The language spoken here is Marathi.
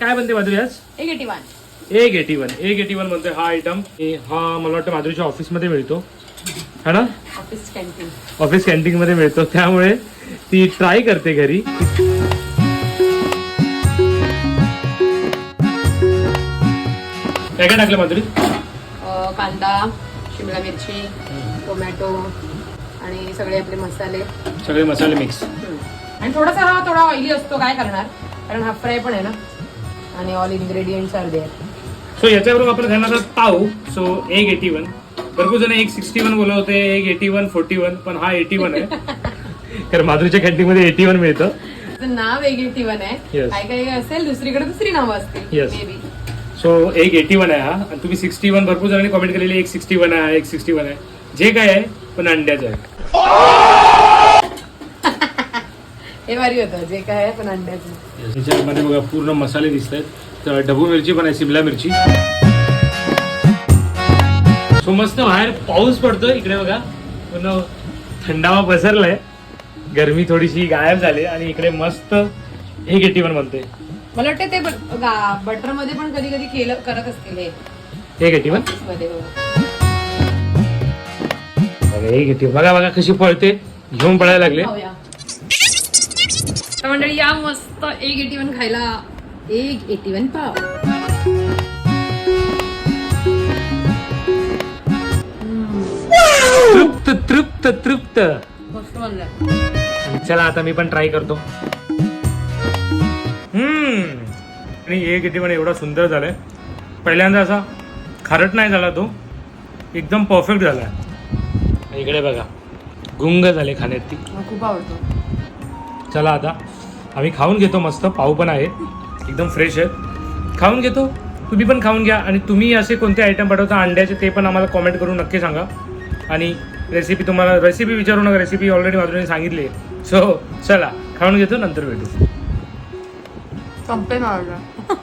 काय बनते माधुरी आज? एक एटी वन. एक एटी वन. एक एटी वन म्हणतोय हा आयटम हा मला वाटतं माधुरीच्या ऑफिसमध्ये मिळतो. है ना? ऑफिस कॅन्टीन ऑफिस कॅन्टीन मध्ये मिळतो. त्यामुळे ती ट्राय करते घरी. काय काय टाकलं माधुरी? कांदा शिमला मिरची टोमॅटो आणि सगळे आपले मसाले. सगळे मसाले मिक्स हम्म. आणि थोडासा हा थोडा ऑइली असतो काय करणार? कारण हाफ फ्राय पण आहे ना. आणि all ingredients are there so याच्याबरोबर आपण खाणार आहोत पाव. सो एक एटी वन भरपूर जण एक सिक्स्टी वन बोलत होते एक एटी वन फोर्टी वन पण हा एटी वन आहे. कारण माधुरीच्या कॅन्टीन मध्ये एटी वन मिळतं नाव एक एटी वन आहे. Yes. काय काय असेल दुसरीकडे दुसरी नावं असतील. Yes. मे बी सो एक एटी वन आहे हा. आणि तुम्ही सिक्स्टी वन भरपूर जणांनी कमेंट केलेली एक सिक्स्टी वन आहे एक सिक्स्टी वन आहे. जे काय आहे पण अंड्याचं आहे. हे भारी होतं जे काय आहे पण अंड्याचं. बघा पूर्ण मसाले दिसत आहेत तर ढबू मिरची पण आहे सिमला मिरची. सो मस्त बाहेर पाऊस पडतोय इकडे बघा. पूर्ण थंडावा पसरलाय. गरमी थोडीशी गायब झाली आणि इकडे मस्त एक एटी वन म्हणते मला वाटतं ते बटरमध्ये पण कधी कधी केलं करत असतील हे. मध्ये हो. बघा एक एटी बघा बघा कशी पळते. घेऊन पळायला लागले. खाऊया. तर मंडळी या मस्त एक एटी वन खायला. एक एटी वन पाव. तृप्त तृप्त तृप्त. मस्त चला आता मी पण ट्राय करतो. हम्म. आणि एक एटी पण एवढा सुंदर झालाय. पहिल्यांदा असा खारट नाही झाला तो. एकदम परफेक्ट झाला इकडे बघा. गुंग झाले खाण्यात ती. खूप आवडतो. चला आता. आम्ही खाऊन घेतो मस्त. पाव पण आहे एकदम फ्रेश आहे खाऊन घेतो. तुम्ही पण खाऊन घ्या. आणि तुम्ही असे कोणते आयटम पाठवता? अंड्याचे ते पण आम्हाला कॉमेंट करून नक्की सांगा. आणि रेसिपी तुम्हाला रेसिपी विचारू नका. रेसिपी ऑलरेडी माधुरीने सांगितली आहे. सो चला. खाऊन घेतो. नंतर भेटू. संपेन ना